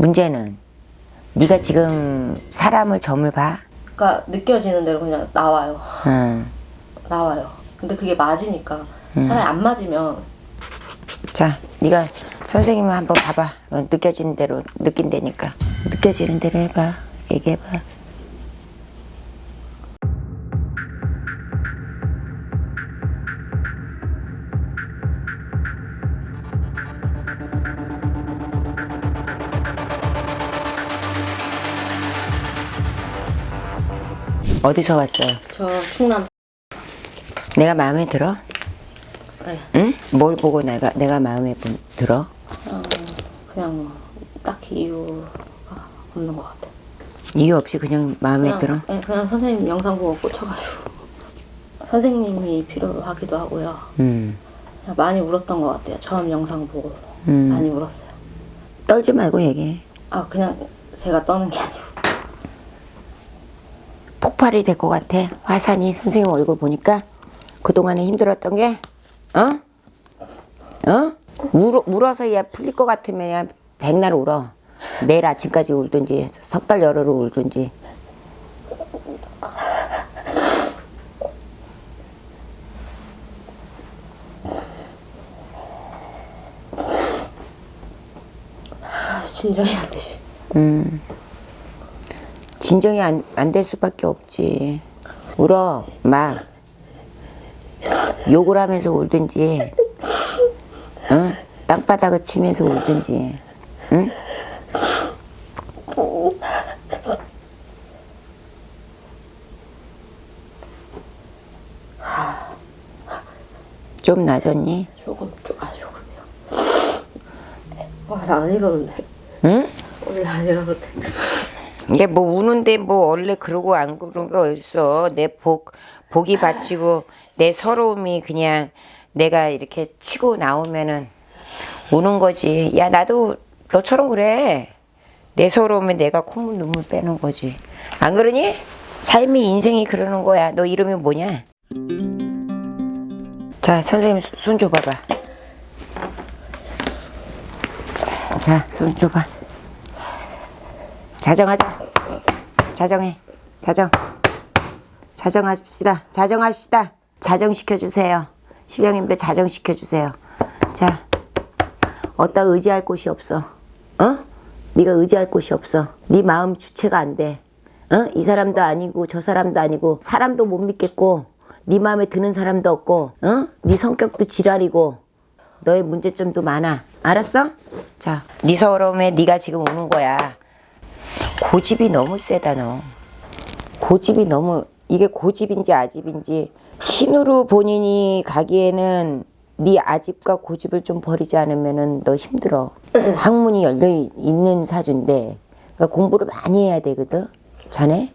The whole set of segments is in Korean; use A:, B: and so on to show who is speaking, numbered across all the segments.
A: 문제는 네가 지금 사람을 점을 봐.
B: 그러니까 느껴지는 대로 그냥 나와요.
A: 응.
B: 나와요. 근데 그게 맞으니까
A: 음.
B: 차라리 안 맞으면
A: 자, 네가 선생님 한번 봐봐. 어, 느껴지는 대로 느낀다니까. 느껴지는 대로 해봐. 얘기해봐. 어디서 왔어요?
B: 저 충남
A: 내가 마음에 들어?
B: 네.
A: 응? 뭘 보고 내가 내가 마음에 분- 들어?
B: 어, 그냥 딱히 이유가 없는 것 같아요.
A: 이유 없이 그냥 마음에 들어?
B: 그냥, 네, 그냥 선생님 영상 보고 꽂혀가지고 선생님이 필요하기도 하고요.
A: 음.
B: 그냥 많이 울었던 것 같아요. 처음 영상 보고
A: 음.
B: 많이 울었어요.
A: 떨지 말고 얘기해.
B: 아 그냥 제가 떠는 게 아니고
A: 폭발이 될 것 같아. 화산이 선생님 얼굴 보니까 그동안에 힘들었던 게, 어? 어? 울, 울어서 얘 풀릴 것 같으면 백날 울어. 내일 아침까지 울든지, 석 달 열흘을 울든지.
B: 아, 진정이 안 되지.
A: 진정이 안, 안될 수밖에 없지. 울어, 막. 욕을 하면서 울든지, 응? 땅바닥을 치면서 울든지, 응? 좀 나아졌니?
B: 조금 좀아 조금이요. 와나안 이러는데
A: 응?
B: 원래 안 이러는데.
A: 이게 뭐 우는데 뭐 원래 그러고 안 그런 거 어딨어. 내 복, 복이 받치고 내 서러움이 그냥 내가 이렇게 치고 나오면은 우는 거지. 야, 나도 너처럼 그래. 내 서러움에 내가 콧물 눈물 빼는 거지. 안 그러니? 삶이 인생이 그러는 거야. 너 이름이 뭐냐? 자, 선생님 손 줘봐봐. 자, 손 줘봐. 자정하자. 자정해. 자정. 자정합시다. 자정합시다. 자정시켜주세요. 실령님들 자정시켜주세요. 자, 어디다 의지할 곳이 없어. 어? 네가 의지할 곳이 없어. 네 마음 주체가 안 돼. 어? 이 사람도 아니고 저 사람도 아니고 사람도 못 믿겠고 네 마음에 드는 사람도 없고 어? 네 성격도 지랄이고 너의 문제점도 많아. 알았어? 자, 네 서러움에 네가 지금 우는 거야. 고집이 너무 세다 너. 고집이 너무 이게 고집인지 아집인지 신으로 본인이 가기에는 네 아집과 고집을 좀 버리지 않으면은 너 힘들어. 학문이 열려 있는 사주인데 그러니까 공부를 많이 해야 되거든. 자네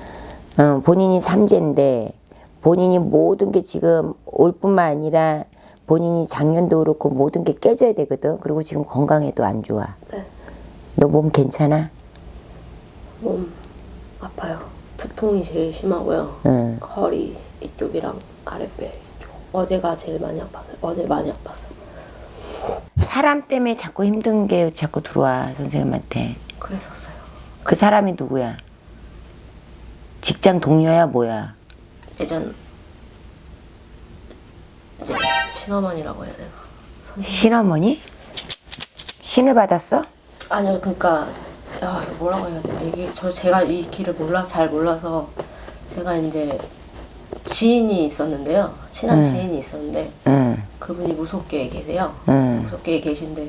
A: 어, 본인이 삼재인데 본인이 모든 게 지금 올 뿐만 아니라 본인이 작년도 그렇고 모든 게 깨져야 되거든. 그리고 지금 건강에도 안 좋아.
B: 네.
A: 너몸 괜찮아?
B: 몸 아파요. 두통이 제일 심하고요.
A: 응.
B: 허리 이쪽이랑 아랫배 이쪽. 어제가 제일 많이 아팠어요. 어제 많이 아팠어요.
A: 사람 때문에 자꾸 힘든 게 자꾸 들어와 선생님한테.
B: 그랬었어요.
A: 그 사람이 누구야? 직장 동료야 뭐야?
B: 예전 이제 신어머니라고 해야 되나? 선생님.
A: 신어머니? 신을 받았어?
B: 아니요, 그러니까 야 이거 뭐라고 해야 되나? 이게 저 제가 이 길을 몰라 잘 몰라서 제가 이제 지인이 있었는데요. 친한
A: 음.
B: 지인이 있었는데
A: 응,
B: 그분이 무속계에 계세요.
A: 응,
B: 무섭게 계신데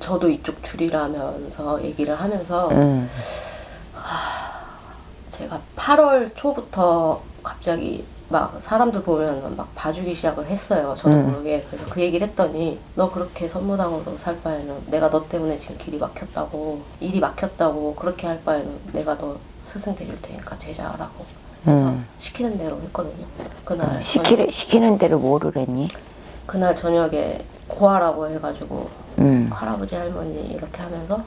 B: 저도 이쪽 줄이라면서 얘기를 하면서
A: 응.
B: 제가 8월 초부터 갑자기 막 사람들 보면 막 봐주기 시작을 했어요. 저도
A: 음.
B: 모르게. 그래서 그 얘기를 했더니 너 그렇게 선무당으로 살 바에는 내가 너 때문에 지금 길이 막혔다고 일이 막혔다고 그렇게 할 바에는 내가 너 스승 되줄 테니까 제자라고 그래서
A: 음.
B: 시키는 대로 했거든요. 그날
A: 시키는 시키는 대로 뭐를 했니?
B: 그날 저녁에 고하라고 해가지고
A: 응.
B: 할아버지 할머니 이렇게 하면서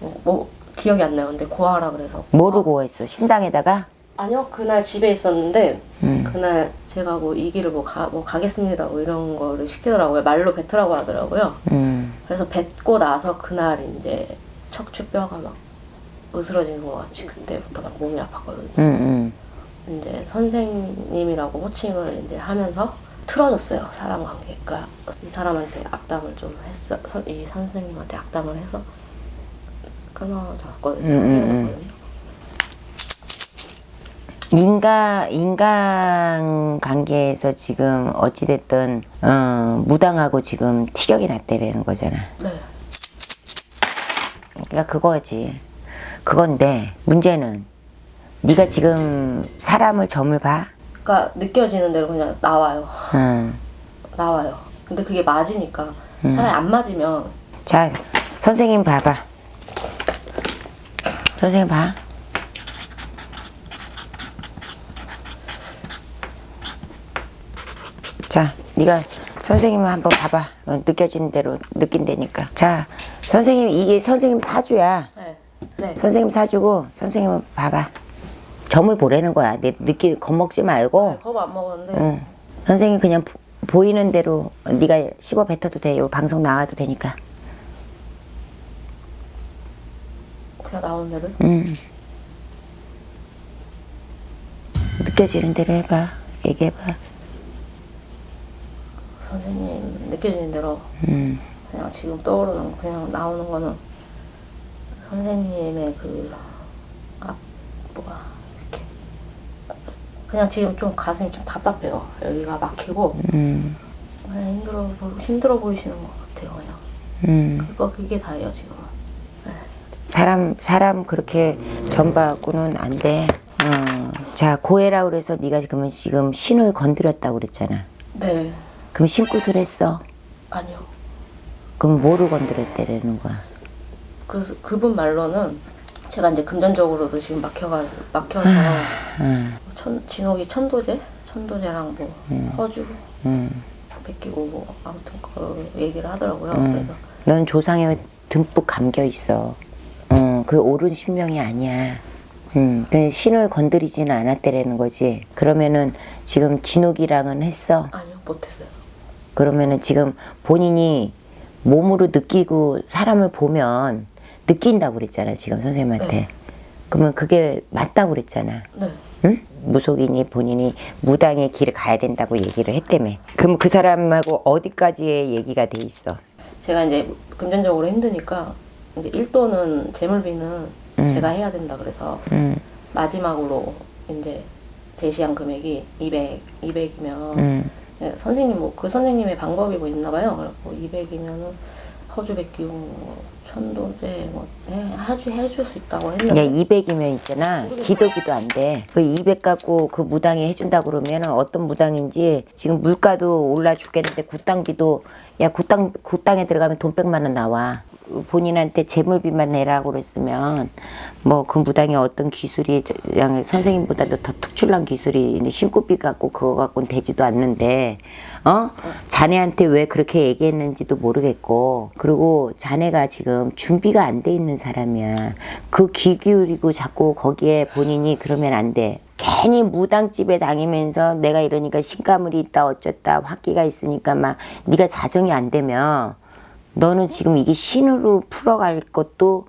B: 뭐, 뭐 기억이 안 나요. 근데 고하라 그래서
A: 모르고 했어. 신당에다가.
B: 아니요 그날 집에 있었는데
A: 음.
B: 그날 제가 뭐 이 길을 뭐, 가, 뭐 가겠습니다 뭐 이런 거를 시키더라고요. 말로 뱉으라고 하더라고요.
A: 응,
B: 그래서 뱉고 나서 그날 이제 척추뼈가 막 으스러지는 것 같이 그때부터 막 몸이 아팠거든요.
A: 응, 응.
B: 이제 선생님이라고 호칭을 이제 하면서 틀어졌어요 사람 관계가 이 사람한테 악담을 좀 했어 선- 이 선생님한테 악담을 해서 끊어졌거든요
A: 음, 음,
B: 헤어졌거든요
A: 인간 인간 관계에서 지금 어찌 됐든 어, 무당하고 지금 티격이 났대라는 거잖아.
B: 네
A: 그러니까 그거지. 그건데 문제는 네가 지금 사람을 점을 봐.
B: 그러니까 느껴지는 대로 그냥 나와요
A: 응.
B: 나와요 근데 그게 맞으니까
A: 음.
B: 차라리 안 맞으면
A: 자, 선생님 봐봐. 선생님 봐. 자, 네가 선생님 한번 봐봐. 어, 느껴지는 대로 느낀다니까. 자, 선생님 이게 선생님 사주야.
B: 네, 네.
A: 선생님 사주고 선생님은 봐봐. 점을 보라는 거야. 내 느끼 겁먹지 말고.
B: 겁 안 먹었는데
A: 응. 선생님 그냥 보- 보이는 대로 네가 씹어 뱉어도 돼. 요 방송 나와도 되니까.
B: 그냥 나오는 대로
A: 음. 느껴지는 대로 해봐. 얘기해봐.
B: 선생님 느껴지는 대로
A: 음.
B: 그냥 지금 떠오르는 그냥 나오는 거는 선생님의 그 앞 뭐가 이렇게 그냥 지금 좀 가슴이 좀 답답해요 여기가 막히고
A: 음.
B: 그냥 힘들어 보 힘들어 보이시는 것 같아요 그냥
A: 음.
B: 그거 그게 다예요 지금은
A: 사람 사람 그렇게 전봐갖고는 안 돼. 어. 자 고해라 그래서 네가 그러면 지금 신을 건드렸다고 그랬잖아.
B: 네
A: 그럼 신굿을 했어.
B: 아니요
A: 그럼 뭐로 건드렸대라는 거야?
B: 그 그분 말로는 제가 이제 금전적으로도 지금 막혀가 막혀서
A: 음.
B: 천 진옥이 천도제 천도제랑 뭐 허주
A: 음.
B: 베끼고 뭐 아무튼 그 얘기를 하더라고요
A: 음.
B: 그래서
A: 넌 조상에 듬뿍 감겨 있어. 어, 그 옳은 신명이 아니야. 음, 그 신을 건드리지는 않았대라는 거지. 그러면은 지금 진옥이랑은 했어.
B: 아니요 못했어요
A: 그러면은 지금 본인이 몸으로 느끼고 사람을 보면 느낀다고 그랬잖아. 지금 선생님한테.
B: 네.
A: 그러면 그게 맞다고 그랬잖아.
B: 네
A: 응? 무속인이 본인이 무당의 길을 가야 된다고 얘기를 했다며. 그럼 그 사람하고 어디까지의 얘기가 돼 있어?
B: 제가 이제 금전적으로 힘드니까 이제 일도는 재물비는 제가 해야 된다 그래서
A: 음,
B: 마지막으로 이제 제시한 금액이 200, 200이면
A: 음.
B: 선생님 뭐 그 선생님의 방법이 뭐 있나 봐요. 그래고 200이면은 허주 백기용 뭐 천도제 뭐 해, 해주 해줄 수 있다고
A: 야,
B: 했는데
A: 200이면 있잖아. 기도기도 안 돼. 그 200 갖고 그 무당이 해준다 그러면 어떤 무당인지 지금 물가도 올라 죽겠는데 굿당비도 야 굿당 굿당에 들어가면 돈 100만 원 나와. 본인한테 재물비만 내라고 그랬으면 뭐 그 무당이 어떤 기술이 선생님보다도 더 특출난 기술이 신고비 갖고 그거 갖고는 되지도 않는데 어 자네한테 왜 그렇게 얘기했는지도 모르겠고 그리고 자네가 지금 준비가 안 돼 있는 사람이야 그 귀 기울이고 자꾸 거기에 본인이 그러면 안 돼. 괜히 무당집에 다니면서 내가 이러니까 신가물이 있다 어쩌다 화기가 있으니까 막 네가 자정이 안 되면 너는 지금 이게 신으로 풀어갈 것도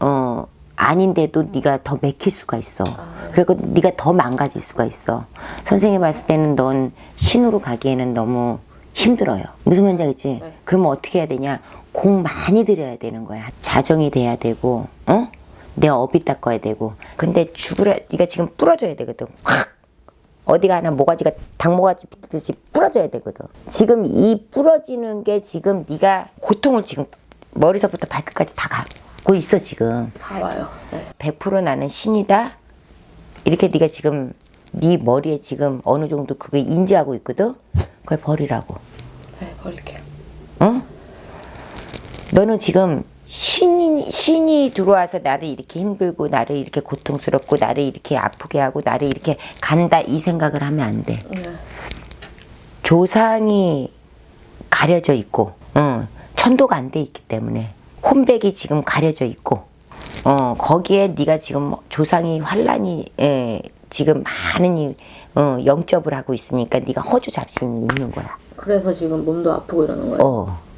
A: 어 아닌데도 네가 더 맥힐 수가 있어. 그리고 네가 더 망가질 수가 있어. 선생님 봤을 때는 넌 신으로 가기에는 너무 힘들어요. 무슨 말인지 알겠지?
B: 네.
A: 그러면 어떻게 해야 되냐? 공 많이 들여야 되는 거야. 자정이 돼야 되고, 어? 내 업이 닦아야 되고. 근데 죽으라, 네가 지금 부러져야 되거든. 확! 어디가 하나 모가지가 닭모가지 듯이 부러져야 되거든. 지금 이 부러지는 게 지금 네가 고통을 지금 머리서부터 발끝까지 다 갖고 있어 지금.
B: 다 와요. 네.
A: 100% 나는 신이다. 이렇게 네가 지금 네 머리에 지금 어느 정도 그게 인지하고 있거든. 그걸 버리라고.
B: 네, 버릴게요.
A: 어? 너는 지금 신이, 신이 들어와서 나를 이렇게 힘들고, 나를 이렇게 고통스럽고, 나를 이렇게 아프게 하고, 나를 이렇게 간다, 이 생각을 하면 안 돼.
B: 네.
A: 조상이 가려져 있고, 어, 천도가 안 돼 있기 때문에, 혼백이 지금 가려져 있고, 어, 거기에 네가 지금 조상이 환란이, 예, 지금 많은 이, 어, 영접을 하고 있으니까 네가 허주 잡신이 있는 거야.
B: 그래서 지금 몸도 아프고 이러는 거예요.
A: 어.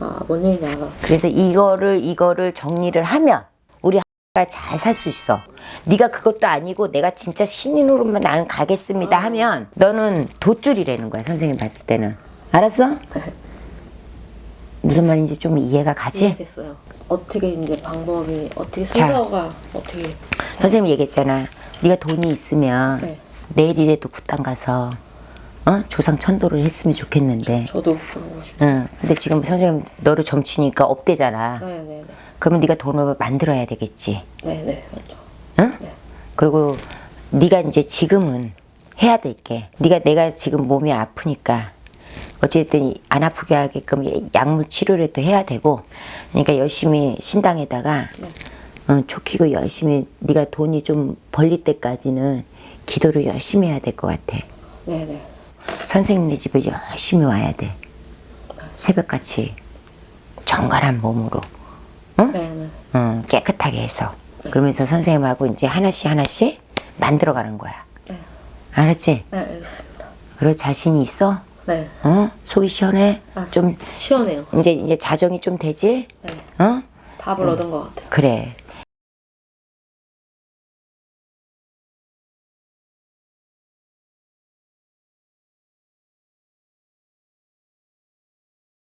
B: 아, 뭔 알아.
A: 그래서 이거를 이거를 정리를 하면 우리 가잘 살 수 있어. 네가 그것도 아니고 내가 진짜 신인으로만 나는 가겠습니다 하면 너는 돗줄이라는 거야 선생님 봤을 때는 알았어? 무슨 말인지 좀 이해가 가지?
B: 이해됐어요. 어떻게 이제 방법이 어떻게
A: 자.
B: 순서가 어떻게
A: 선생님 얘기했잖아. 네가 돈이 있으면
B: 네.
A: 내일이라도 굿당 가서 어? 조상 천도를 했으면 좋겠는데.
B: 저도 그러고 싶어.
A: 응. 근데 지금 선생님 너를 점치니까 없대잖아.
B: 네네네.
A: 그러면 네가 돈을 만들어야 되겠지.
B: 네네 맞죠.
A: 응? 그리고 네가 이제 지금은 해야 될 게 네가 내가 지금 몸이 아프니까 어쨌든 안 아프게 하게끔 약물 치료라도 해야 되고 그러니까 열심히 신당에다가 어, 촉히고 열심히 네가 돈이 좀 벌릴 때까지는 기도를 열심히 해야 될 것 같아.
B: 네네.
A: 선생님네 집을 열심히 와야 돼. 새벽같이 정갈한 몸으로
B: 네네.
A: 어, 깨끗하게 해서 그러면서 선생님하고 이제 하나씩 하나씩 만들어 가는 거야.
B: 네.
A: 알았지?
B: 네 알겠습니다.
A: 그리고 자신이 있어?
B: 네.
A: 어? 속이 시원해?
B: 아,
A: 좀
B: 시원해요.
A: 이제 이제 자정이 좀 되지?
B: 네.
A: 어?
B: 답을 얻은 것 같아요.
A: 그래.